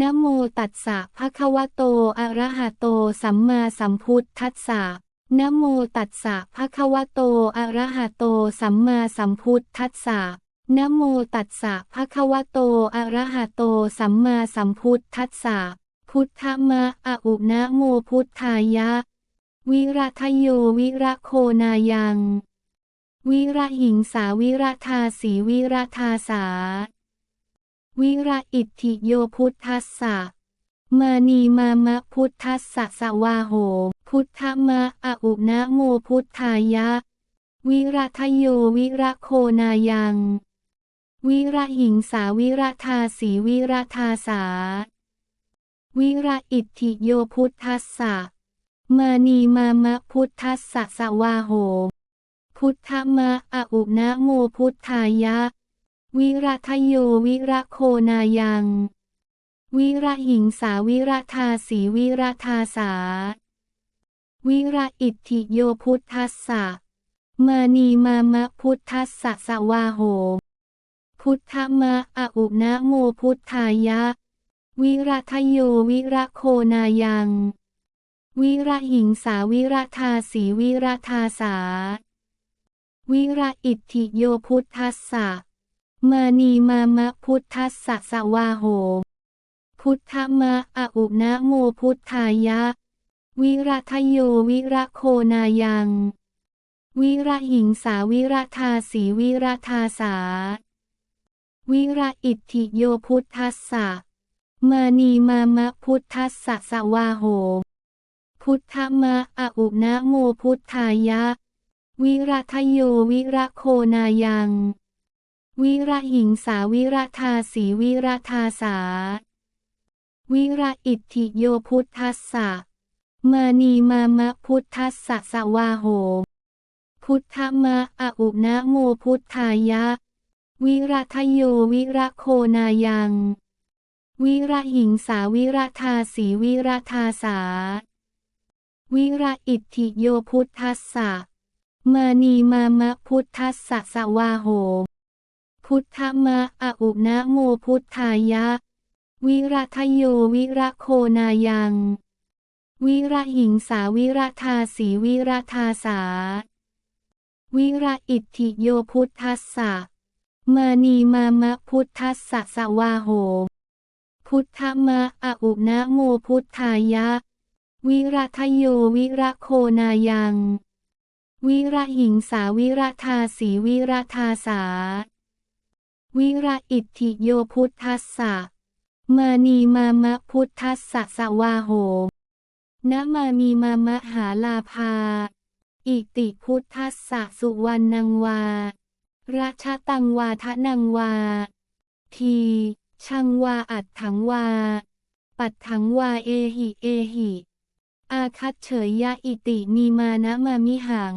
นะโมตัสสะภะคะวะโต อะระหะโต สัมมาสัมพุทธัสสะนะโมตัสสะภะคะวะโต อะระหะโต สัมมาสัมพุทธัสสะนะโมตัสสะภะคะวะโต อะระหะโต สัมมาสัมพุทธัสสะพุทธมะอะอุนะโมพุทธายะ วิรัทโยวิระโคนายัง วิระหิงสาวิระทาสีวิระทาสา วิระอิทธิโยพุทธัสสะมานีมามะพุทธัสสะสวาโห พุทธมะอะอุนะโมพุทธายะ วิรัทโยวิระโคนายัง วิระหิงสาวิระทาสีวิระทาสา วิระอิทธิโยพุทธัสสะมานีมามะพุทธัสสะสวาโห พุทธมะอะอุนะโมพุทธายะ วิรัทโยวิระโคนายัง วิระหิงสาวิระทาสีวิระทาสา วิระอิทธิโยพุทธัสสะ มานีมามะพุทธัสสะสวาโห พุทธมะอะอุนะโมพุทธายะ วิรัทโยวิระโคนายัง วิระหิงสาวิระทาสีวิระทาสา วิระอิทธิโยพุทธัสสะ มานีมามะพุทธัสสะสวาโห พุทธมะอะอุนะโมพุทธายะ วิรัทโยวิระโคนายัง วิระหิงสาวิระทาสีวิระทาสา วิระอิทธิโยพุทธัสสะมานีมามะพุทธัสสะสวาโห พุทธมะอะอุนะโมพุทธายะ วิรัทโยวิระโคนายัง วิระหิงสาวิระทาสีวิระทาสา วิระอิทธิโยพุทธัสสะมานีมามะพุทธัสสะสวาโหพุทธมะอะอุนะโมพุทธายะ วิรัทโยวิระโคนายัง วิระหิงสาวิระทาสีวิระทาสา วิระอิทธิโยพุทธัสสะมานีมามะพุทธัสสะสวาโห พุทธมะอะอุนะโมพุทธายะ วิรัทโยวิระโคนายัง วิระหิงสาวิระทาสีวิระทาสา วิระอิทธิโยพุทธัสสะมานีมามะพุทธัสสะสวาโห พุทธมะอะอุนะโมพุทธายะ วิรัทโยวิระโคนายัง วิระหิงสาวิระทาสีวิระทาสา วิระอิทธิโยพุทธัสสะ มานีมามะพุทธัสสะสวาโหนะมามีมามะหาลาภา อิติพุทธัสสะสุวรรณังวาราชตังวาทะนังวา ที ชังวาอัดถังวา ปัดถังวาเอหิเอหิ อาคัตเฉยยะอิติมีมานะมามิหัง